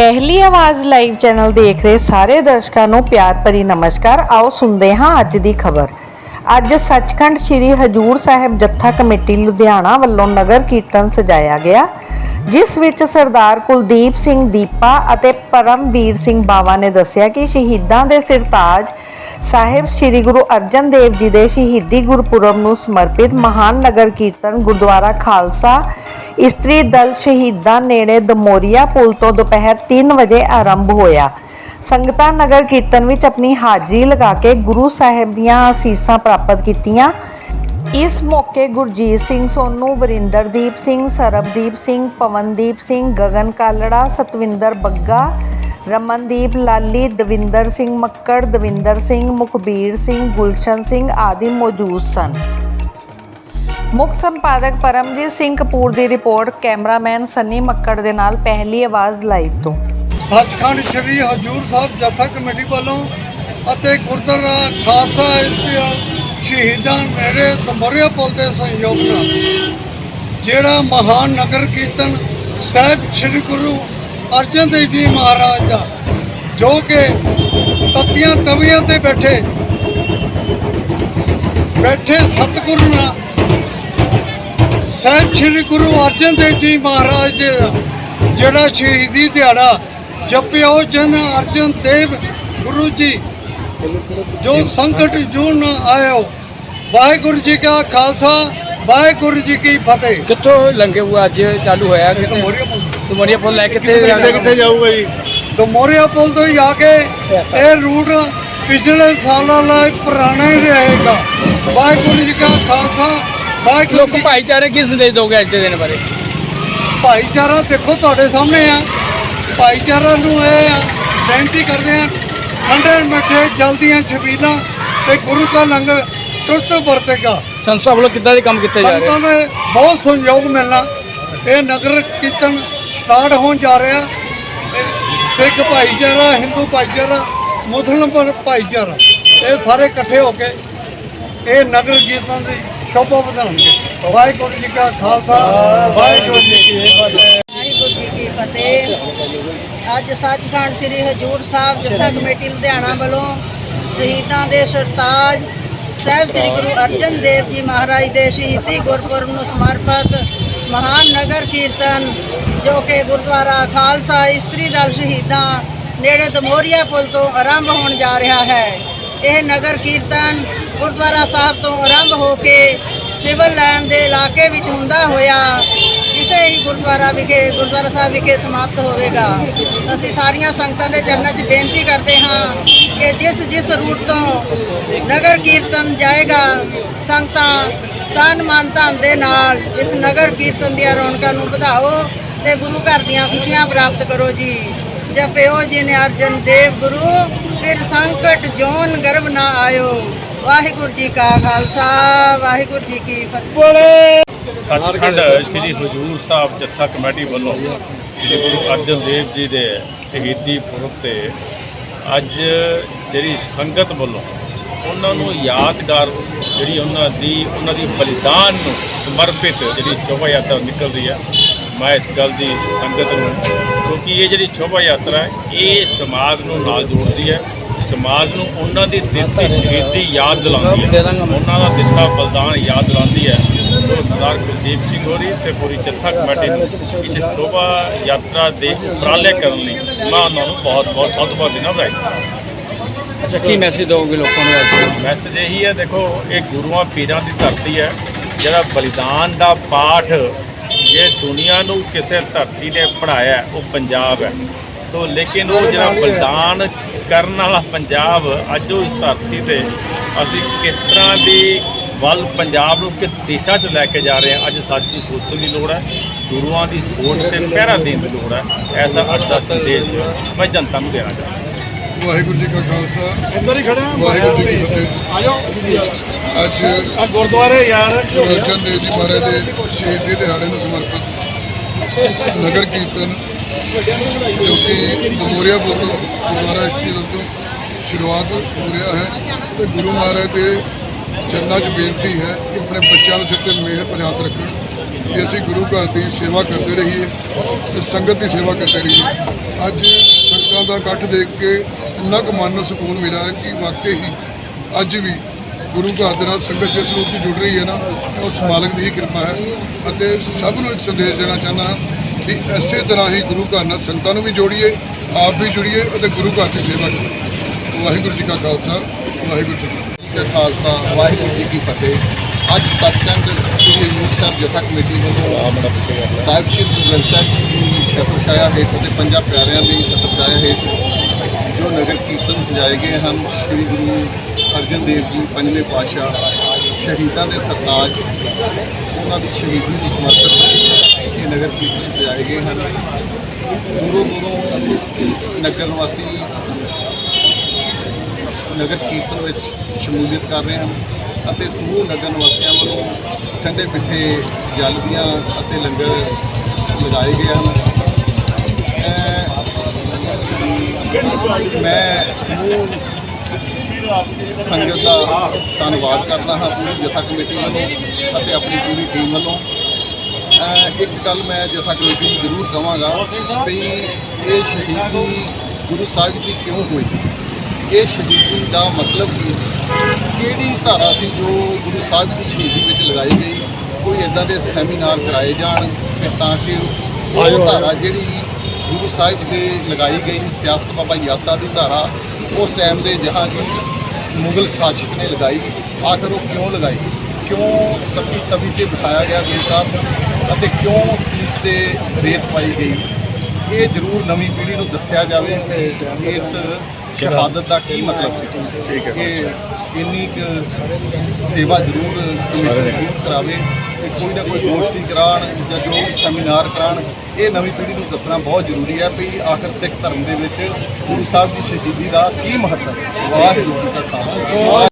ਪਹਿਲੀ ਆਵਾਜ਼ live channel ਦੇਖ ਰਹੇ ਸਾਰੇ ਦਰਸ਼ਕਾਂ ਨੂੰ ਪਿਆਰ ਭਰੀ ਨਮਸਕਾਰ। ਆਓ ਸੁਣਦੇ ਹਾਂ ਅੱਜ ਦੀ ਖਬਰ। ਅੱਜ ਸੱਚਖੰਡ ਸ੍ਰੀ ਹਜੂਰ ਸਾਹਿਬ ਜੱਥਾ ਕਮੇਟੀ ਲੁਧਿਆਣਾ ਵੱਲੋਂ ਨਗਰ ਕੀਰਤਨ ਸਜਾਇਆ ਗਿਆ। ਜਿਸ ਵਿੱਚ ਸਰਦਾਰ ਕੁਲਦੀਪ ਸਿੰਘ ਦੀਪਾ ਅਤੇ ਪਰਮਵੀਰ ਸਿੰਘ ਬਾਵਾ ਨੇ ਦੱਸਿਆ ਕਿ ਸ਼ਹੀਦਾਂ ਦੇ ਸਿਰਤਾਜ ਸਾਹਿਬ ਸ੍ਰੀ ਗੁਰੂ ਅਰਜਨ ਦੇਵ ਜੀ ਦੇ ਸ਼ਹੀਦੀ ਗੁਰਪੁਰਬ ਨੂੰ ਸਮਰਪਿਤ ਮਹਾਨ ਨਗਰ ਕੀਰਤਨ ਗੁਰਦੁਆਰਾ ਖਾਲਸਾ ਇਸਤਰੀ ਦਲ ਸ਼ਹੀਦਾਂ ਨੇੜੇ ਦਮੋਰੀਆ ਪੁਲ ਤੋਂ ਦੁਪਹਿਰ 3 ਵਜੇ ਆਰੰਭ ਹੋਇਆ। ਸੰਗਤਾਂ ਨਗਰ ਕੀਰਤਨ ਵਿੱਚ ਆਪਣੀ ਹਾਜ਼ਰੀ ਲਗਾ ਕੇ ਗੁਰੂ ਸਾਹਿਬ ਦੀਆਂ ਅਸੀਸਾਂ ਪ੍ਰਾਪਤ ਕੀਤੀਆਂ। ਇਸ ਮੌਕੇ ਗੁਰਜੀਤ ਸਿੰਘ ਸੋਨੂ, ਵਰਿੰਦਰਦੀਪ ਸਿੰਘ, ਸਰਬਦੀਪ ਸਿੰਘ, ਪਵਨਦੀਪ ਸਿੰਘ, ਗਗਨ ਕਾਲੜਾ, ਸਤਵਿੰਦਰ ਬੱਗਾ, ਰਮਨਦੀਪ ਲਾਲੀ, ਦਵਿੰਦਰ ਸਿੰਘ ਮੱਕੜ, ਦਵਿੰਦਰ ਸਿੰਘ ਮੁਖਬੀਰ ਸਿੰਘ, ਗੁਲਸ਼ਨ ਸਿੰਘ ਆਦਿ ਮੌਜੂਦ ਸਨ। ਮੁੱਖ ਸੰਪਾਦਕ ਪਰਮਜੀਤ ਸਿੰਘ ਕਪੂਰ ਦੀ ਰਿਪੋਰਟ ਕੈਮਰਾਮੈਨ ਸੰਨੀ ਮੱਕੜ ਦੇ ਨਾਲ ਪਹਿਲੀ ਆਵਾਜ਼ ਲਾਈਵ ਤੋਂ। ਸੱਚਖੰਡ ਸ੍ਰੀ ਹਜੂਰ ਸਾਹਿਬ ਜੱਥਾ ਕਮੇਟੀ ਵੱਲੋਂ ਅਤੇ ਗੁਰਦੁਆਰਾ ਖਾਲਸਾ ਇਤਿਹਾਸ ਸ਼ਹੀਦਾਂ ਮੇਰੇ ਦਮੋਰੀਆ ਪੁਲ ਦੇ ਸੰਯੋਗ ਨਾਲ, ਜਿਹੜਾ ਮਹਾਨ ਨਗਰ ਕੀਰਤਨ ਸਾਹਿਬ ਸ੍ਰੀ ਗੁਰੂ ਅਰਜਨ ਦੇਵ ਜੀ ਮਹਾਰਾਜ ਦਾ, ਜੋ ਕਿ ਤਤੀਆਂ ਤਵੀਆਂ ਤੇ ਬੈਠੇ ਬੈਠੇ ਸਤਿਗੁਰੂ ਨਾਲ, ਸਾਹਿਬ ਸ੍ਰੀ ਗੁਰੂ ਅਰਜਨ ਦੇਵ ਜੀ ਮਹਾਰਾਜ ਜੀ ਦਾ ਜਿਹੜਾ ਸ਼ਹੀਦੀ ਦਿਹਾੜਾ ਜਪਿਓ ਜਨ ਅਰਜਨ ਦੇਵ ਗੁਰੂ ਜੀ ਜੋ ਸੰਕਟ ਜੂਨ ਆਇਓ ਵਾਹਿਗੁਰੂ ਜੀ ਕਾ ਖਾਲਸਾ ਵਾਹਿਗੁਰੂ ਜੀ ਕੀ ਫਤਿਹ। ਕਿੱਥੋਂ ਲੰਘੇ ਹੋਇਆ ਅੱਜ? ਚਾਲੂ ਹੋਇਆ ਕਿਤੇ ਤੁਮਰੀਆ ਫੁੱਲ ਲੈ ਕਿੱਥੇ ਕਿੱਥੇ ਕਿੱਥੇ ਜਾਊਗਾ ਜੀ? ਦਮੋਰੀਆ ਪੁਲ ਤੋਂ ਹੀ ਆ ਕੇ ਇਹ ਰੂਟ ਪਿਛਲੇ ਸਾਲਾਂ ਦਾ ਪੁਰਾਣਾ ਹੀ ਰਹੇਗਾ। ਵਾਹਿਗੁਰੂ ਜੀ ਕਾ ਖਾਲਸਾ ਵਾਹਿਗੁਰੂ ਲੋਕ ਭਾਈਚਾਰੇ ਕਿਸ ਸੰਦੇਸ਼ ਦੋਗੇ ਅੱਜ ਦੇ ਦਿਨ ਬਾਰੇ? ਭਾਈਚਾਰਾ ਦੇਖੋ ਤੁਹਾਡੇ ਸਾਹਮਣੇ ਆ। ਭਾਈਚਾਰਾ ਨੂੰ ਇਹ ਆ, ਬੇਨਤੀ ਕਰਦੇ ਆ ਠੰਡੇ ਮਿੱਠੇ ਜਲਦੀਆਂ ਛਬੀਲਾਂ ਤੇ ਗੁਰੂ ਕਾ ਲੰਗਰ ਟੁੱਟ ਵਰਤੇਗਾ। ਸੰਸਥਾ ਵੱਲੋਂ ਕਿੱਦਾਂ ਦੇ ਕੰਮ ਕੀਤੇ ਜਾ ਰਹੇ? ਸੰਤਾਂ ਦੇ ਬਹੁਤ ਸਹਿਯੋਗ ਮਿਲਣਾ। ਇਹ ਨਗਰ ਕੀਰਤਨ ਸਟਾਰਟ ਹੋਣ ਜਾ ਰਿਹਾ। ਸਿੱਖ ਭਾਈਚਾਰਾ ਹਿੰਦੂ ਭਾਈਚਾਰਾ ਮੁਸਲਮਾਨ ਭਾਈਚਾਰਾ ਇਹ ਸਾਰੇ ਇਕੱਠੇ ਹੋ ਕੇ ਇਹ ਨਗਰ ਕੀਰਤਨ ਦੀ ਸ਼ੋਭਾ ਵਧਾਉਣਗੇ। ਵਾਹਿਗੁਰੂ ਜੀ ਕਾ ਖਾਲਸਾ ਵਾਹਿਗੁਰੂ ਜੀ ਕੀ ਫਤਿਹ। ਵਾਹਿਗੁਰੂ ਜੀ ਕੀ ਫਤਿਹ। ਅੱਜ ਸੱਚਖੰਡ ਸ੍ਰੀ ਹਜੂਰ ਸਾਹਿਬ ਜਥਾ ਕਮੇਟੀ ਲੁਧਿਆਣਾ ਵੱਲੋਂ ਸ਼ਹੀਦਾਂ ਦੇ ਸਰਤਾਜ ਸਾਹਿਬ ਸ੍ਰੀ ਗੁਰੂ ਅਰਜਨ ਦੇਵ ਜੀ ਮਹਾਰਾਜ ਦੇ ਸ਼ਹੀਦੀ ਗੁਰਪੁਰਬ ਨੂੰ ਸਮਰਪਿਤ ਮਹਾਨ ਨਗਰ ਕੀਰਤਨ, ਜੋ ਕਿ ਗੁਰਦੁਆਰਾ ਖਾਲਸਾ ਇਸਤਰੀ ਦਲ ਸ਼ਹੀਦਾਂ ਨੇੜੇ ਦਮੋਰੀਆ ਪੁਲ ਤੋਂ ਆਰੰਭ ਹੋਣ ਜਾ ਰਿਹਾ ਹੈ। ਇਹ ਨਗਰ ਕੀਰਤਨ ਗੁਰਦੁਆਰਾ ਸਾਹਿਬ ਤੋਂ ਆਰੰਭ ਹੋ ਕੇ ਸਿਵਲ ਲਾਈਨ ਦੇ ਇਲਾਕੇ ਵਿੱਚ ਹੁੰਦਾ ਹੋਇਆ ਕਿਸੇ ਹੀ ਗੁਰਦੁਆਰਾ ਵਿਖੇ, ਗੁਰਦੁਆਰਾ ਸਾਹਿਬ ਵਿਖੇ ਸਮਾਪਤ ਹੋਵੇਗਾ। ਅਸੀਂ ਸਾਰੀਆਂ ਸੰਗਤਾਂ ਦੇ ਚਰਨਾਂ 'ਚ ਬੇਨਤੀ ਕਰਦੇ ਹਾਂ ਕਿ ਜਿਸ ਜਿਸ ਰੂਟ ਤੋਂ ਨਗਰ ਕੀਰਤਨ ਜਾਏਗਾ, ਸੰਗਤਾਂ ਤਨ ਮਨ ਧਨ ਦੇ ਨਾਲ ਇਸ ਨਗਰ ਕੀਰਤਨ ਦੀਆਂ ਰੌਣਕਾਂ ਨੂੰ ਵਧਾਓ ਤੇ ਗੁਰੂ ਘਰ ਦੀਆਂ ਖੁਸ਼ੀਆਂ ਪ੍ਰਾਪਤ ਕਰੋ ਜੀ। ਜਪਿਓ ਜਿਨ ਅਰਜਨ ਦੇਵ ਗੁਰੂ, ਫਿਰ ਸੰਕਟ ਜੋਨ ਗਰਭ ਨਾ ਆਇਓ। ਵਾਹਿਗੁਰੂ ਜੀ ਕਾ ਖਾਲਸਾ, ਵਾਹਿਗੁਰੂ ਜੀ ਕੀ ਫਤਿਹ। ਸੱਚਖੰਡ ਸ੍ਰੀ ਹਜੂਰ ਸਾਹਿਬ ਜੱਥਾ ਕਮੇਟੀ ਵੱਲੋਂ ਸ੍ਰੀ ਗੁਰੂ ਅਰਜਨ ਦੇਵ ਜੀ ਦੇ ਸ਼ਹੀਦੀ ਪੁਰਬ ਤੇ ਅੱਜ ਜਿਹੜੀ ਸੰਗਤ ਵੱਲੋਂ ਉਹਨਾਂ ਨੂੰ ਯਾਦਗਾਰ ਜਿਹੜੀ ਉਹਨਾਂ ਦੀ ਉਹਨਾਂ ਦੀ ਬਲੀਦਾਨ ਨੂੰ ਸਮਰਪਿਤ ਜਿਹੜੀ ਸ਼ੋਭਾ ਯਾਤਰਾ ਨਿਕਲਦੀ ਹੈ ਮੈਂ ਇਸ ਗੱਲ ਦੀ ਸੰਗਤ ਨੂੰ, ਕਿਉਂਕਿ ਇਹ ਜਿਹੜੀ ਸ਼ੋਭਾ ਯਾਤਰਾ ਇਹ ਸਮਾਜ ਨੂੰ ਨਾਲ ਜੋੜਦੀ ਹੈ, ਸਮਾਜ ਨੂੰ ਉਹਨਾਂ ਦੀ ਦਿੱਤੀ ਸ਼ਹੀਦੀ ਯਾਦ ਦਿਲਾਉਂਦੀ ਹੈ, ਉਹਨਾਂ ਦਾ ਦਿੱਤਾ ਬਲਿਦਾਨ ਯਾਦ ਦਿਲਾਉਂਦੀ ਹੈ। ਸੋ ਸਰਦਾਰ ਕੁਲਦੀਪ ਸਿੰਘ ਹੋਰੀ ਤੇ ਪੂਰੀ ਜੱਥਾ ਕਮੇਟੀ ਨੂੰ ਇਸ ਸ਼ੋਭਾ ਯਾਤਰਾ ਦੇ ਉਪਰਾਲੇ ਕਰਨ ਲਈ ਮੈਂ ਉਹਨਾਂ ਨੂੰ ਬਹੁਤ ਬਹੁਤ ਬਹੁਤ ਦਿਨਾਂ ਵਧਾਈ ਅੱਛਾ ਕੀ ਮੈਸੇਜ ਦੋਗੇ ਲੋਕਾਂ ਨੂੰ ਅੱਜ? ਮੈਸੇਜ ਇਹੀ ਹੈ ਦੇਖੋ ਇਹ ਗੁਰੂਆਂ ਪੀਰਾਂ ਦੀ ਧਰਤੀ ਹੈ ਜਿਹੜਾ ਬਲੀਦਾਨ ਦਾ ਪਾਠ ਜੇ ਦੁਨੀਆ ਨੂੰ ਕਿਸੇ ਧਰਤੀ ਨੇ ਪੜਾਇਆ ਉਹ ਪੰਜਾਬ ਹੈ। ਸੋ ਲੇਕਿਨ ਉਹ ਜਿਹੜਾ ਬਲੀਦਾਨ ਕਰਨ ਵਾਲਾ ਪੰਜਾਬ ਅੱਜ ਉਸ ਧਰਤੀ ਤੇ ਅਸੀਂ ਕਿਸ ਤਰ੍ਹਾਂ ਦੀ ਵੱਲ ਪੰਜਾਬ ਨੂੰ ਕਿਸ ਦਿਸ਼ਾ 'ਚ ਲੈ ਕੇ ਜਾ ਰਹੇ ਹਾਂ? ਅੱਜ ਸੱਚ ਦੀ ਸੋਚਣ ਦੀ ਲੋੜ ਹੈ ਗੁਰੂਆਂ ਦੀ ਸੋਚ ਤੇ ਪਹਿਰਾ ਦੇਣ ਦੀ ਲੋੜ ਹੈ। ਐਸਾ ਅੱਜ ਦਾ ਸੰਦੇਸ਼ ਮੈਂ ਜਨਤਾ ਨੂੰ ਦੇਣਾ ਚਾਹੁੰਦਾ ਵਾਹਿਗੁਰੂ ਜੀ ਕਾ ਖਾਲਸਾ। ਇੱਧਰ ਹੀ ਖੜੇ ਵਾਹਿਗੁਰੂ ਜੀ ਕੀ ਫਤਿਹ। ਆ ਜਾਓ ਅੱਜ ਆ ਗੁਰਦੁਆਰੇ ਯਾਰ ਅਰਜਨ ਦੇਵ ਜੀ ਮਹਾਰਾਜ ਦੇ ਸ਼ਹੀਦੀ ਦਿਹਾੜੇ ਨੂੰ ਸਮਰਪਿਤ ਨਗਰ ਕੀਰਤਨ ਜੋ ਕਿ ਮੋਰੀਆ ਬੁੱਧ ਗੁਰਦੁਆਰਾ ਸ਼ਹੀਦ ਤੋਂ ਸ਼ੁਰੂਆਤ ਹੋ ਰਿਹਾ ਹੈ ਤੇ ਗੁਰੂ ਮਹਾਰਾਜ ਦੇ ਚਰਨਾਂ 'ਚ ਬੇਨਤੀ ਹੈ ਕਿ ਆਪਣੇ ਬੱਚਿਆਂ ਦੇ ਸਿਰ ਤੇ ਮਿਹਰ ਪ੍ਰਜਾਤ ਰੱਖਣ। ਕਿ ਅਸੀਂ ਗੁਰੂ ਘਰ ਦੀ ਸੇਵਾ ਕਰਦੇ ਰਹੀਏ ਤੇ ਸੰਗਤ ਦੀ ਸੇਵਾ ਕਰਦੇ ਰਹੀਏ। ਅੱਜ ਸੰਗਤਾਂ ਦਾ ਇਕੱਠ ਦੇਖ ਕੇ ਇੰਨਾ ਕੁ ਮਨ ਨੂੰ ਸਕੂਨ ਮਿਲਿਆ ਹੈ ਕਿ ਵਾਕਈ ਹੀ ਅੱਜ ਵੀ ਗੁਰੂ ਘਰ ਦੇ ਨਾਲ ਸੰਗਤ ਜਿਸ ਰੂਪ 'ਚ ਜੁੜ ਰਹੀ ਹੈ ਨਾ, ਉਸ ਮਾਲਕ ਦੀ ਹੀ ਕਿਰਪਾ ਹੈ। ਅਤੇ ਸਭ ਨੂੰ ਇੱਕ ਸੰਦੇਸ਼ ਦੇਣਾ ਚਾਹੁੰਦਾ ਹਾਂ ਕਿ ਇਸੇ ਤਰ੍ਹਾਂ ਹੀ ਗੁਰੂ ਘਰ ਨਾਲ ਸੰਗਤਾਂ ਨੂੰ ਵੀ ਜੋੜੀਏ, ਆਪ ਵੀ ਜੁੜੀਏ ਅਤੇ ਗੁਰੂ ਘਰ ਦੀ ਸੇਵਾ ਕਰੀਏ। ਵਾਹਿਗੁਰੂ ਜੀ ਕਾ ਖਾਲਸਾ, ਵਾਹਿਗੁਰੂ ਜੀ ਕਾ ਖਾਲਸਾ ਵਾਹਿਗੁਰੂ ਜੀ ਕੀ ਫਤਿਹ। ਅੱਜ ਸੱਚਖੰਡ ਸ੍ਰੀ ਹਜ਼ੂਰ ਸਾਹਿਬ ਜਥਾ ਕਮੇਟੀ ਵੱਲੋਂ ਸਾਹਿਬ ਸ਼੍ਰੀ ਗੁਰੂ ਸਾਹਿਬ ਜੀ ਦੀ ਛਤਰ ਛਾਇਆ ਹੇਠ ਤੇ ਪੰਜਾਂ ਪਿਆਰਿਆਂ ਦੀ ਛਤਰ ਛਾਇਆ ਹੇਠ ਜੋ ਨਗਰ ਕੀਰਤਨ ਸਜਾਏ ਗਏ ਹਨ ਸ੍ਰੀ ਗੁਰੂ ਅਰਜਨ ਦੇਵ ਜੀ ਪੰਜਵੇਂ ਪਾਤਸ਼ਾਹ ਸ਼ਹੀਦਾਂ ਦੇ ਸਰਤਾਜ ਉਹਨਾਂ ਦੀ ਸ਼ਹੀਦੀ ਨੂੰ ਸਮਰਪਿਤ ਇਹ ਨਗਰ ਕੀਰਤਨ ਸਜਾਏ ਗਏ ਹਨ। ਦੂਰੋਂ ਦੂਰੋਂ ਨਗਰ ਨਿਵਾਸੀ ਨਗਰ ਕੀਰਤਨ ਵਿੱਚ ਸ਼ਮੂਲੀਅਤ ਕਰ ਰਹੇ ਹਨ ਅਤੇ ਸਮੂਹ ਨਗਰ ਨਿਵਾਸੀਆਂ ਵੱਲੋਂ ਠੰਡੇ ਮਿੱਠੇ ਜਲ ਦੀਆਂ ਅਤੇ ਲੰਗਰ ਲਗਾਏ ਗਏ ਹਨ। ਮੈਂ ਸਮੂਹ ਸੰਗਤ ਦਾ ਧੰਨਵਾਦ ਕਰਦਾ ਹਾਂ ਪੂਰੀ ਜਥਾ ਕਮੇਟੀ ਵੱਲੋਂ ਅਤੇ ਆਪਣੀ ਪੂਰੀ ਟੀਮ ਵੱਲੋਂ। ਇੱਕ ਗੱਲ ਮੈਂ ਜਥਾ ਕਮੇਟੀ ਨੂੰ ਜ਼ਰੂਰ ਕਹਾਂਗਾ ਵੀ ਇਹ ਸ਼ਹੀਦੀ ਗੁਰੂ ਸਾਹਿਬ ਦੀ ਕਿਉਂ ਹੋਈ ਇਹ ਸ਼ਹੀਦੀ ਦਾ ਮਤਲਬ ਕੀ ਸੀ? ਕਿਹੜੀ ਧਾਰਾ ਸੀ ਜੋ ਗੁਰੂ ਸਾਹਿਬ ਦੀ ਸ਼ਹੀਦੀ ਵਿੱਚ ਲਗਾਈ ਗਈ? ਕੋਈ ਇਦਾਂ ਦੇ ਸੈਮੀਨਾਰ ਕਰਾਏ ਜਾਣ ਕਿ ਤਾਂ ਕਿ ਉਹ ਧਾਰਾ ਜਿਹੜੀ ਗੁਰੂ ਸਾਹਿਬ ਦੇ ਲਗਾਈ ਗਈ ਸਿਆਸਤ ਬਾਬਾ ਯਾਸਾ ਦੀ ਧਾਰਾ ਉਸ ਟਾਈਮ ਦੇ ਜਹਾਂਗੀਰ ਮੁਗਲ ਸ਼ਾਸਕ ਨੇ ਲਗਾਈ ਆਖਰ ਉਹ ਕਿਉਂ ਲਗਾਈ ਕਿਉਂ ਤਪੀ ਤਵੀ ਤੇ ਬਿਠਾਇਆ ਗਿਆ ਗੁਰੂ ਸਾਹਿਬ? ਨੂੰ ਅਤੇ ਕਿਉਂ ਸੀਸ ਤੇ ਰੇਤ ਪਾਈ ਗਈ? ਇਹ ਜ਼ਰੂਰ ਨਵੀਂ ਪੀੜ੍ਹੀ ਨੂੰ ਦੱਸਿਆ ਜਾਵੇ ਇਸ ਸ਼ਹਾਦਤ ਦਾ ਕੀ ਮਤਲਬ ਸੀ? ਠੀਕ ਹੈ। ਕਿ ਇੰਨੀ ਕੁ ਸੇਵਾ ਜ਼ਰੂਰ ਜ਼ਰੂਰ ਕਰਾਵੇ ਕਿ ਕੋਈ ਨਾ ਕੋਈ ਗੋਸ਼ਟੀ ਕਰਾਉਣ ਜਾਂ ਜੋ ਵੀ ਸੈਮੀਨਾਰ ਕਰਾਉਣ ਇਹ ਨਵੀਂ ਪੀੜ੍ਹੀ ਨੂੰ ਦੱਸਣਾ ਬਹੁਤ ਜ਼ਰੂਰੀ ਹੈ ਵੀ ਆਖਰ ਸਿੱਖ ਧਰਮ ਦੇ ਵਿੱਚ ਗੁਰੂ ਸਾਹਿਬ ਦੀ ਸ਼ਹੀਦੀ ਦਾ ਕੀ ਮਹੱਤਵ ਹੈ? ਵਾਹਿਗੁਰੂ ਜੀ ਕਾ ਖਾਲਸਾ।